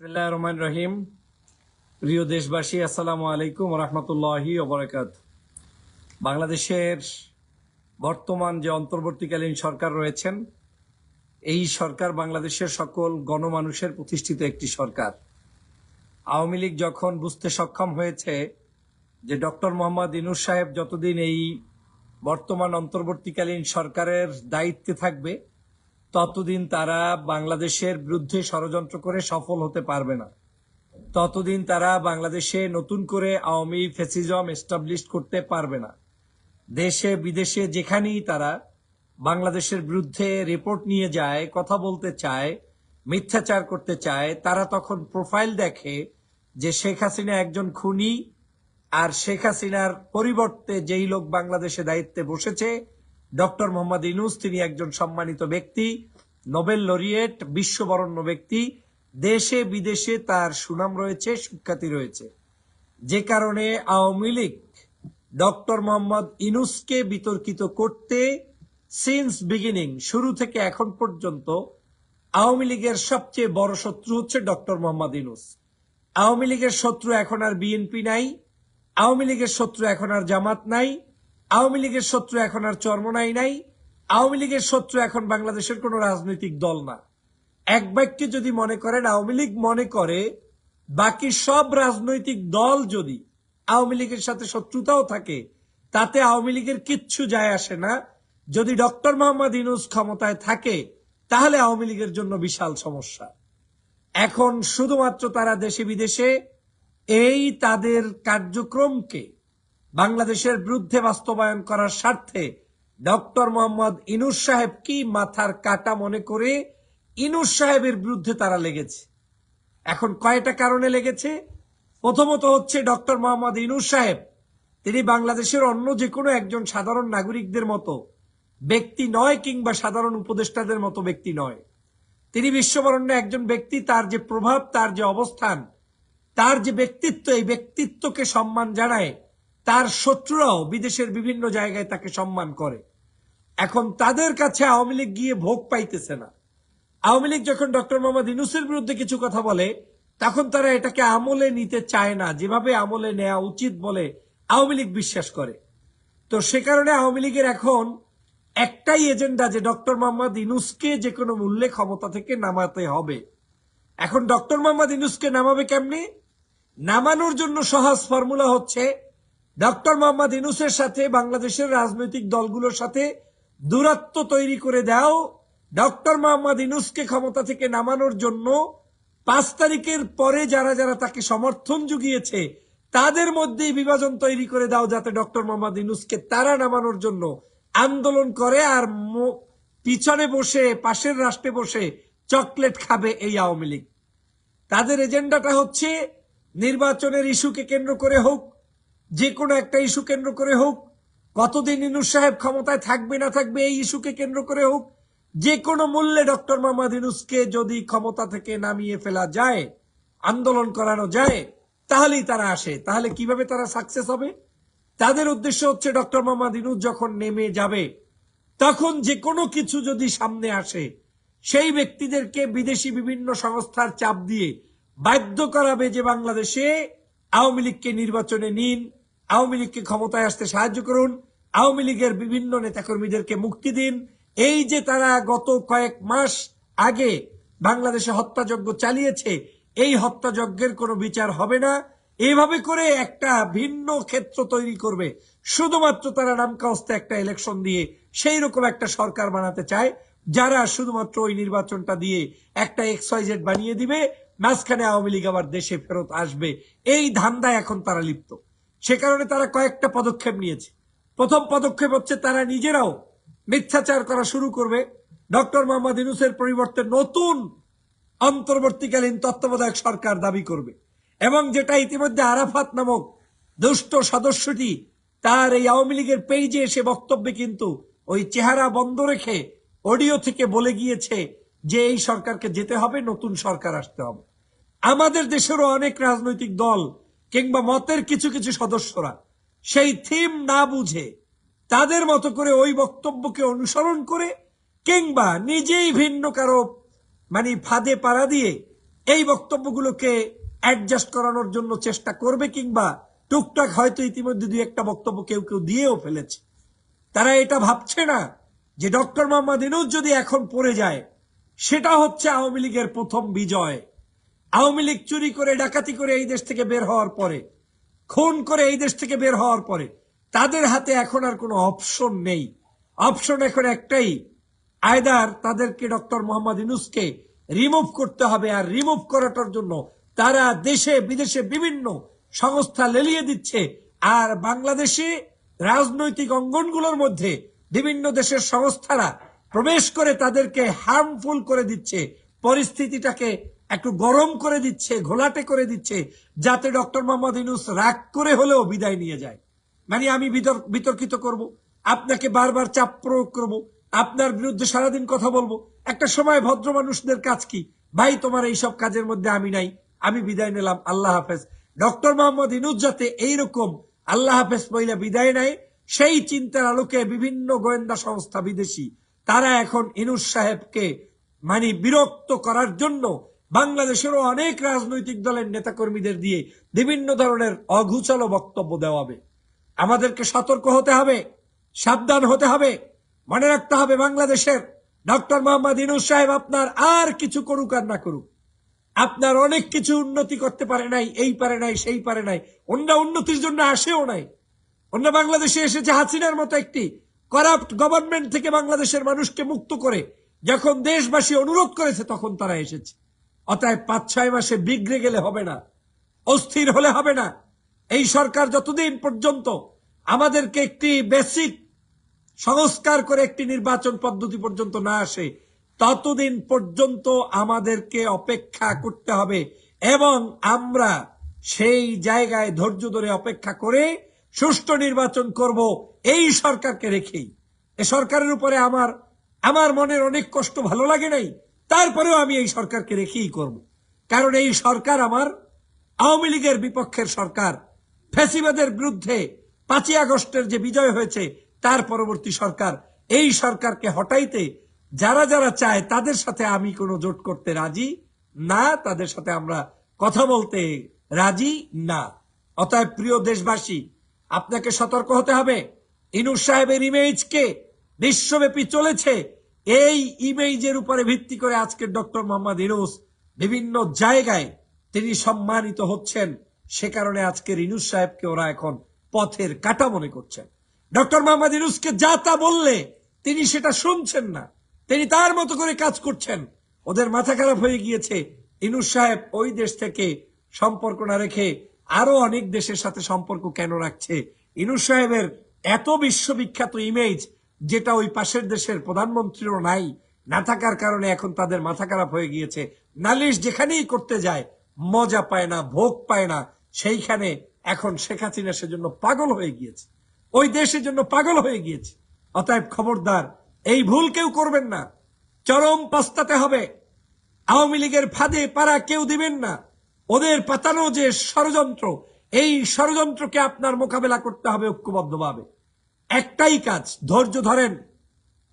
বিসমিল্লাহ রহমান রহিম। প্রিয় দেশবাসী, আসসালামু আলাইকুম রহমতুল্লাহি ওবরাকাত বাংলাদেশের বর্তমান যে অন্তর্বর্তীকালীন সরকার রয়েছেন, এই সরকার বাংলাদেশের সকল গণমানুষের প্রতিষ্ঠিত একটি সরকার। আওয়ামী লীগ যখন বুঝতে সক্ষম হয়েছে যে ডক্টর মোহাম্মদ ইনুস সাহেব যতদিন এই বর্তমান অন্তর্বর্তীকালীন সরকারের দায়িত্বে থাকবে ততদিন তারা বাংলাদেশের বিরুদ্ধে ষড়যন্ত্র করে সফল হতে পারবে না। ততদিন তারা বাংলাদেশে নতুন করে আওয়ামী ফেসিজম এস্টাবলিশ করতে পারবে না। দেশে, বিদেশে যেখানেই তারা বাংলাদেশের বিরুদ্ধে রিপোর্ট নিয়ে যায়, কথা বলতে চায়, মিথ্যাচার করতে চায়, তারা তখন প্রোফাইল দেখে যে শেখ হাসিনা একজন খুনি, আর শেখ হাসিনার পরিবর্তে যেই লোক বাংলাদেশে দায়িত্বে বসেছে ডক্টর মোহাম্মদ ইনুস, তিনি একজন সম্মানিত ব্যক্তি, নোবেল লরিয়েট, বিশ্ববরণ্য ব্যক্তি। দেশে, বিদেশে তার সুনাম রয়েছে, সুখ্যাতি রয়েছে। যে কারণে আওয়ামী লীগ ডক্টর মোহাম্মদ ইনুসকে বিতর্কিত করতে সিন্স বিগিনিং শুরু থেকে এখন পর্যন্ত আওয়ামী লীগের সবচেয়ে বড় শত্রু হচ্ছে ডক্টর মোহাম্মদ ইনুস। আওয়ামী লীগের শত্রু এখন আর বিএনপি নাই, আওয়ামী লীগের শত্রু এখন আর জামাত নাই আওয়ামী লীগের শত্রু এখন আর চরমনাই নাই আওয়ামী লীগের শত্রু এখন বাংলাদেশের কোন রাজনৈতিক দল না। এক বাক্যে যদি মনে করেন, আওয়ামী লীগ মনে করে, বাকি সব রাজনৈতিক দল যদি আওয়ামী লীগের সাথে শত্রুতাও থাকে, তাতে আওয়ামী লীগের কিচ্ছু যায় আসে না। যদি ডক্টর মোহাম্মদ ইনুস ক্ষমতায় থাকে, তাহলে আওয়ামী লীগের জন্য বিশাল সমস্যা। এখন শুধুমাত্র তারা দেশে বিদেশে এই তাদের কার্যক্রমকে বাংলাদেশের বিরুদ্ধে বাস্তবায়ন করার স্বার্থে ডক্টর মোহাম্মদ ইনুস সাহেব কি মাথার কাটা মনে করে ইনুস সাহেবের বিরুদ্ধে তারা লেগেছে? এখন কয়টা কারণে লেগেছে? প্রথমত হচ্ছে ডক্টর মোহাম্মদ ইনুস সাহেব, তিনি বাংলাদেশের অন্য যে কোনো একজন সাধারণ নাগরিকদের মতো ব্যক্তি নয় কিংবা সাধারণ উপদেষ্টাদের মতো ব্যক্তি নয়। তিনি বিশ্ববরণ্য একজন ব্যক্তি, তার যে প্রভাব, তার যে অবস্থান, তার যে ব্যক্তিত্ব, এই ব্যক্তিত্বকে সম্মান জানায় তার শত্রুরাও বিদেশের বিভিন্ন জায়গায় তাকে সম্মান করে। এখন তাদের কাছে আওয়ামী লীগ গিয়ে ভোগ পাইতেছে না। আওয়ামী লীগ যখন ডক্টর মোহাম্মদ ইনুসের বিরুদ্ধে কিছু কথা বলে, তখন তারা এটাকে আমলে নিতে চায় না, যেভাবে আমলে নেওয়া উচিত বলে আওয়ামী লীগ বিশ্বাস করে। তো সে কারণে আওয়ামী লীগের এখন একটাই এজেন্ডা যে ডক্টর মোহাম্মদ ইনুসকে যে কোনো মূল্যে ক্ষমতা থেকে নামাতে হবে। এখন ডক্টর মোহাম্মদ ইনুসকে নামাবে কেমনি? নামানোর জন্য সহজ ফর্মুলা হচ্ছে ডক্টর মোহাম্মদ ইনুসের সাথে বাংলাদেশের রাজনৈতিক দলগুলোর সাথে দূরত্ব তৈরি করে দাও ডক্টর মোহাম্মদ ইনুসকে ক্ষমতা থেকে নামানোর জন্য পাঁচ তারিখের পরে যারা যারা তাকে সমর্থন জুগিয়েছে, তাদের মধ্যেই বিভাজন তৈরি করে দাও যাতে ডক্টর মোহাম্মদ ইনুসকে তারা নামানোর জন্য আন্দোলন করে আর পিছনে বসে, পাশের রাষ্ট্রে বসে চকলেট খাবে এই আওয়ামী লীগ। তাদের এজেন্ডাটা হচ্ছে নির্বাচনের ইস্যুকে কেন্দ্র করে হোক যে কোনো একটা ইস্যু কেন্দ্র করে হোক, কতদিন ইনুস সাহেব ক্ষমতায় থাকবে না থাকবে এই ইস্যুকে কেন্দ্র করে হোক, যে কোনো মূল্যে ডক্টর মোহাম্মদ ইনুসকে যদি ক্ষমতা থেকে নামিয়ে ফেলা যায়, আন্দোলন করানো যায়, তাহলেই তারা আসে। তাহলে কীভাবে তারা সাকসেস হবে? তাদের উদ্দেশ্য হচ্ছে ডক্টর মোহাম্মদ ইনুস যখন নেমে যাবে, তখন যে কোনো কিছু যদি সামনে আসে, সেই ব্যক্তিদেরকে বিদেশি বিভিন্ন সংস্থার চাপ দিয়ে বাধ্য করাবে যে বাংলাদেশে আওয়ামী লীগকে নির্বাচনে নিন আওয়ামী লীগকে ক্ষমতায় আসতে সাহায্য করুন। আওয়ামী লীগের বিভিন্ন নেতাকর্মীদেরকে মুক্তি দিন। এই যে তারা গত কয়েক মাস আগে বাংলাদেশে হত্যাযজ্ঞ চালিয়েছে, এই হত্যাযজ্ঞের কোনো বিচার হবে না। এইভাবে করে একটা ভিন্ন ক্ষেত্র তৈরি করবে। শুধুমাত্র তারা নামকাস্তে একটা ইলেকশন দিয়ে সেই রকম একটা সরকার বানাতে চায়, যারা শুধুমাত্র ওই নির্বাচনটা দিয়ে একটা এক্সওয়াইজেড বানিয়ে দিবে। মাঝখানে আওয়ামী লীগ আবার দেশে ফেরত আসবে। এই ধান্দায় এখন তারা লিপ্ত। সে কারণে তারা কয়েকটা পদক্ষেপ নিয়েছে। প্রথম পদক্ষেপ হচ্ছে তারা নিজেরাও মিথ্যাচার করা শুরু করবে। ডক্টর মোহাম্মদ ইনুসের পরিবর্তে নতুন অন্তর্বর্তীকালীন তত্ত্বাবধায়ক সরকার দাবি করবে এবং যেটা ইতিমধ্যে আরাফাত নামক দুষ্ট সদস্যটি তার এই আওয়ামী লীগের পেজে এসে বক্তব্যে কিন্তু ওই চেহারা বন্ধ রেখে অডিও থেকে বলে গিয়েছে যে এই সরকারকে যেতে হবে, নতুন সরকার আসতে হবে। আমাদের দেশেরও অনেক রাজনৈতিক দল কিংবা মতের কিছু কিছু সদস্যরা সেই থিম না বুঝে তাদের মতো করে ওই বক্তব্যকে অনুসরণ করে কিংবা নিজেই ভিন্ন কারও মানে ফাঁদে পাড়া দিয়ে এই বক্তব্যগুলোকে অ্যাডজাস্ট করানোর জন্য চেষ্টা করবে কিংবা টুকটাক হয়তো ইতিমধ্যে দুই একটা বক্তব্য কেউ কেউ দিয়েও ফেলেছে। তারা এটা ভাবছে না যে ডক্টর মোহাম্মদ ইনুজ যদি এখন পড়ে যায়, সেটা হচ্ছে আওয়ামী লীগের প্রথম বিজয়। আওয়ামী লীগ চুরি করে, ডাকাতি করে এই দেশ থেকে বের হওয়ার পরে, খুন করে এই দেশ থেকে বের হওয়ার পরে, তাদের হাতে এখন আর কোনো অপশন নেই। অপশন এখন একটাই, আয়দার তাদেরকে ডক্টর মোহাম্মদ ইনুসকে রিমুভ করতে হবে আর রিমুভ করাটার জন্য তারা দেশে, বিদেশে বিভিন্ন সংস্থা লেলিয়ে দিচ্ছে আর বাংলাদেশে রাজনৈতিক অঙ্গনগুলোর মধ্যে বিভিন্ন দেশের সংস্থারা প্রবেশ করে তাদেরকে হার্মফুল করে দিচ্ছে। পরিস্থিতিটাকে একটু গরম করে দিচ্ছে, ঘোলাটে করে দিচ্ছে, যাতে ডক্টর মোহাম্মদ ইনুস রাগ করে হলেও বিদায় নিয়ে যায়। মানে আমি বিতর- বিতর্কিত করব, আপনাকে বারবার চাপ প্রয়োগ করব, আপনার বিরুদ্ধে সারাদিন কথা বলব। একটা সময় ভদ্র মানুষদের কাজ কি? ভাই, তোমার এইসব কাজের মধ্যে আমি নাই, আমি বিদায় নিলাম, আল্লাহ হাফেজ। ডক্টর মোহাম্মদ ইনুজ যাতে এইরকম আল্লাহ হাফেজ মহিলা বিদায় নেয়, সেই চিন্তার আলোকে বিভিন্ন গোয়েন্দা সংস্থা বিদেশি, তারা এখন ইনুজ সাহেবকে মানে বিরক্ত করার জন্য বাংলাদেশেরও অনেক রাজনৈতিক দলের নেতাকর্মীদের দিয়ে বিভিন্ন ধরনের অঘুচল বক্তব্য দেওয়াবে আমাদেরকে সতর্ক হতে হবে, সাবধান হতে হবে, মনে রাখতে হবে বাংলাদেশের ডক্টর মোহাম্মদ ইনুস সাহেব আপনার আর কিছু করুক আর না করুক। আপনার অনেক কিছু উন্নতি করতে পারে নাই, এই পারে নাই, সেই পারে নাই অন্য উন্নতির জন্য আসেও নাই। অন্য বাংলাদেশে এসেছে হাসিনার মতো একটি করাপ্ট গভর্নমেন্ট থেকে বাংলাদেশের মানুষকে মুক্ত করে, যখন দেশবাসী অনুরোধ করেছে তখন তারা এসেছে। অতএব পাঁচ, ছয় মাসে বিগড়ে গেলে হবে না। অস্থির হলে হবে না। এই সরকার যতদিন পর্যন্ত আমাদেরকে একটি বেসিক সংস্কার করে একটি নির্বাচন পদ্ধতি পর্যন্ত না আসে, ততদিন পর্যন্ত আমাদেরকে অপেক্ষা করতে হবে এবং আমরা সেই জায়গায় ধৈর্য ধরে অপেক্ষা করে সুষ্ঠু নির্বাচন করব, এই সরকারকে রেখেই। এ সরকারের উপরে আমার আমার মনের অনেক কষ্ট ভালো লাগে নাই। তারপরেও আমি এই সরকারকে রেখেই করব। কারণ এই সরকার আমার, আওয়ামী লীগের বিপক্ষের সরকার, ফ্যাসিবাদের বিরুদ্ধে পাঁচই আগস্টের যে বিজয় হয়েছে, তার পরবর্তী সরকার। এই সরকারকে হটাইতে যারা যারা চায়, তাদের সাথে আমি কোনো জোট করতে রাজি না, তাদের সাথে আমরা কথা বলতে রাজি না। অতএব প্রিয় দেশবাসী, আপনাকে সতর্ক হতে হবে। ইনুস সাহেবের ইমেজকে বিশ্বব্যাপী চলেছে। এই ইমেজের উপরে ভিত্তি করে আজকের ডক্টর মোহাম্মদ ইনুস বিভিন্ন জায়গায় তিনি সম্মানিত হচ্ছেন। সে কারণে আজকের ইনুস সাহেবকে ওরা এখন পথের কাটা মনে করছেন। ডক্টর মোহাম্মদ ইনুসকে যা তা বললে তিনি সেটা শুনছেন না। তিনি তার মতো করে কাজ করছেন। ওদের মাথা খারাপ হয়ে গিয়েছে। ইনুস সাহেব ওই দেশ থেকে সম্পর্ক না রেখে আরও অনেক দেশের সাথে সম্পর্ক কেন রাখছে? ইনুস সাহেবের এত বিশ্ববিখ্যাত ইমেজ যেটা ওই পাশের দেশের প্রধানমন্ত্রীরও নাই, না থাকার কারণে এখন তাদের মাথা খারাপ হয়ে গিয়েছে। নালিশ যেখানেই করতে যায়, মজা পায় না, ভোগ পায় না, সেইখানে এখন শেখ হাসিনা সেজন্য পাগল হয়ে গিয়েছে। ওই দেশের জন্য পাগল হয়ে গিয়েছে। অতএব খবরদার, এই ভুল কেউ করবেন না। চরম পস্তাতে হবে। আওয়ামী লীগের ফাঁদে পাড়া কেউ দিবেন না। ওদের পাতানো যে ষড়যন্ত্র, এই ষড়যন্ত্রকে আপনার মোকাবেলা করতে হবে ঐক্যবদ্ধভাবে। একটাই কাজ, ধৈর্য ধরেন।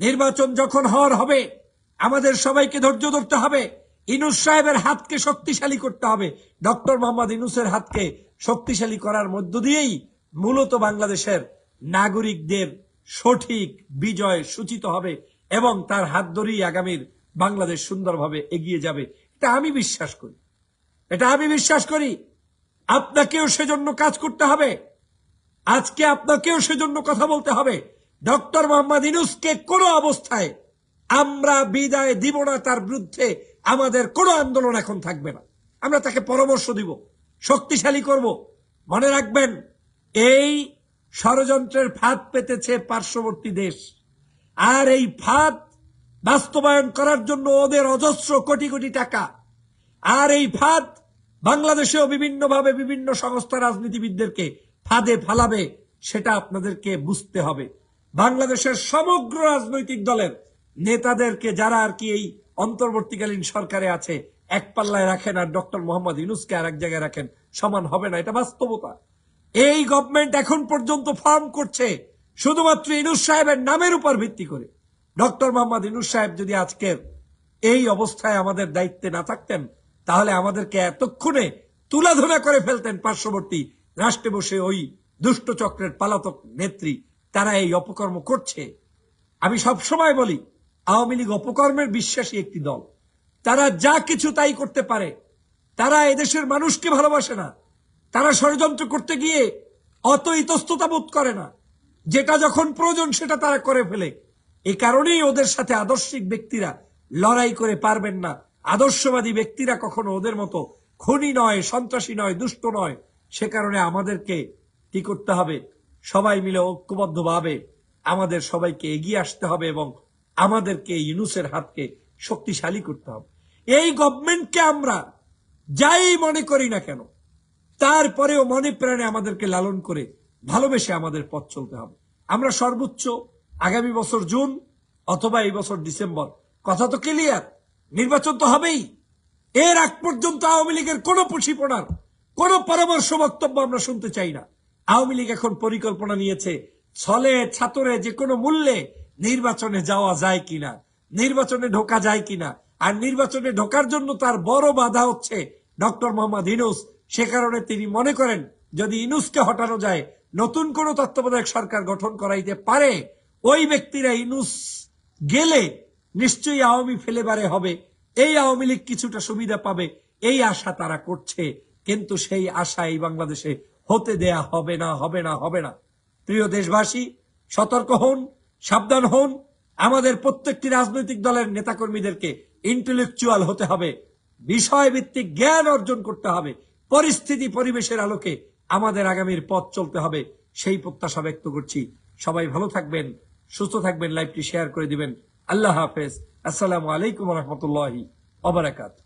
নির্বাচন যখন হওয়ার হবে, আমাদের সবাইকে ধৈর্য ধরতে হবে। ইনুস সাহেবের হাতকে শক্তিশালী করতে হবে। ডক্টর মোহাম্মদ ইনুসের হাতকে শক্তিশালী করার মধ্য দিয়েই মূলত বাংলাদেশের নাগরিকদের সঠিক বিজয় সূচিত হবে এবং তার হাত ধরেই আগামীর বাংলাদেশ সুন্দরভাবে এগিয়ে যাবে। এটা আমি বিশ্বাস করি। এটা আমি বিশ্বাস করি। আপনাকেও সেজন্য কাজ করতে হবে। আজকে আপনাকেও সেজন্য কথা বলতে হবে। ডক্টর মোহাম্মদ ইনুসকে কোনো অবস্থায় আমরা বিদায় দিব না, তার বিরুদ্ধে আমাদের কোনো আন্দোলন এখন থাকবে না। আমরা তাকে পরামর্শ দিব, শক্তিশালী করব। মনে রাখবেন, এই ষড়যন্ত্রের ফাঁদ পেতেছে পার্শ্ববর্তী দেশ। আর এই ফাঁদ বাস্তবায়ন করার জন্য ওদের অজস্র কোটি কোটি টাকা। আর এই ফাঁদ বাংলাদেশেও বিভিন্নভাবে বিভিন্ন সংস্থা রাজনীতিবিদদেরকে ফাঁদে ফালাবে, সেটা আপনাদেরকে বুঝতে হবে। বাংলাদেশের সমগ্র রাজনৈতিক দলের নেতাদেরকে যারা আর কি এই অন্তর্বর্তীকালীন সরকারে আছে, এক পাল্লায় রাখেন আর ডক্টর মোহাম্মদ ইউনুসকে আর এক জায়গায় রাখেন, সমান হবে না, এটা বাস্তবতা। এই গভর্নমেন্ট এখন পর্যন্ত ফার্ম করছে শুধুমাত্র ইনুস সাহেবের নামের উপর ভিত্তি করে। ডক্টর মোহাম্মদ ইনুস সাহেব যদি আজকের এই অবস্থায় আমাদের দায়িত্বে না থাকতেন, তাহলে আমাদেরকে এতক্ষণে তুলাধুলা করে ফেলতেন পার্শ্ববর্তী রাষ্ট্রে বসে ওই দুষ্ট চক্রের পালাতক নেত্রী তারা এই অপকর্ম করছে। আমি সবসময় বলি, আওয়ামী লীগ অপকর্মের বিশ্বাসী একটি দল। তারা যা কিছু তাই করতে পারে। তারা এদেশের মানুষকে ভালোবাসে না। তারা ষড়যন্ত্র করতে গিয়ে অত ইতস্ততা বোধ করে না। যেটা যখন প্রয়োজন সেটা তারা করে ফেলে। এ কারণেই ওদের সাথে আদর্শিক ব্যক্তিরা লড়াই করে পারবেন না। আদর্শবাদী ব্যক্তিরা কখনো ওদের মতো খুনি নয়, সন্ত্রাসী নয়, দুষ্ট নয়। সে কারণে আমাদেরকে কি করতে হবে? সবাই মিলে ঐক্যবদ্ধভাবে আমাদের সবাইকে এগিয়ে আসতে হবে এবং আমাদেরকে ইউনুসের হাতকে শক্তিশালী করতে হবে। এই গভর্নমেন্টকে আমরা যাই মনে করি না কেন, তারপরেও মনে প্রাণে আমাদেরকে লালন করে ভালোবেসে আমাদের পথ চলতে হবে। আমরা সর্বোচ্চ আগামী বছর জুন অথবা এই বছর ডিসেম্বর, কথা তো ক্লিয়ার নির্বাচন তো হবেই। এর আগ পর্যন্ত আওয়ামী লীগের কোনো পুষিপনার কোন পরামর্শ বক্তব্য আমরা শুনতে চাই না। আওয়ামী লীগ এখন পরিকল্পনা নিয়েছে, ছলে ছাতরে যে কোনো মূল্যে নির্বাচনে যাওয়া যায় কিনা, নির্বাচনে ঢোকা যায় কিনা, আর নির্বাচনে ঢোকার জন্য তার বড় বাধা হচ্ছে ডক্টর মোহাম্মদ ইনুস। সে কারণে তিনি মনে করেন, যদি ইনুসকে হটানো যায়, নতুন কোন তত্ত্বাবধায়ক সরকার গঠন করাইতে পারে, ওই ব্যক্তিরা ইনুস গেলে নিশ্চয়ই আওয়ামী ফেলেবারে হবে। এই আওয়ামী লীগ কিছুটা সুবিধা পাবে, এই আশা তারা করছে। কিন্তু সেই আশা এই বাংলাদেশে হতে দেয়া হবে না হবে না হবে না। প্রিয় দেশবাসী, সতর্ক হন, সাবধান হন। আমাদের প্রত্যেকটি রাজনৈতিক দলের নেতাকর্মীদেরকে ইন্টেলেকচুয়াল হতে হবে। বিষয়ভিত্তিক জ্ঞান অর্জন করতে হবে। পরিস্থিতি পরিবেশের আলোকে আমাদের আগামীর পথ চলতে হবে। সেই প্রত্যাশা ব্যক্ত করছি। সবাই ভালো থাকবেন, সুস্থ থাকবেন, লাইভটি শেয়ার করে দিবেন। আল্লাহ হাফেজ। আসসালামু আলাইকুম রহমতুল্লাহি অবরাকাত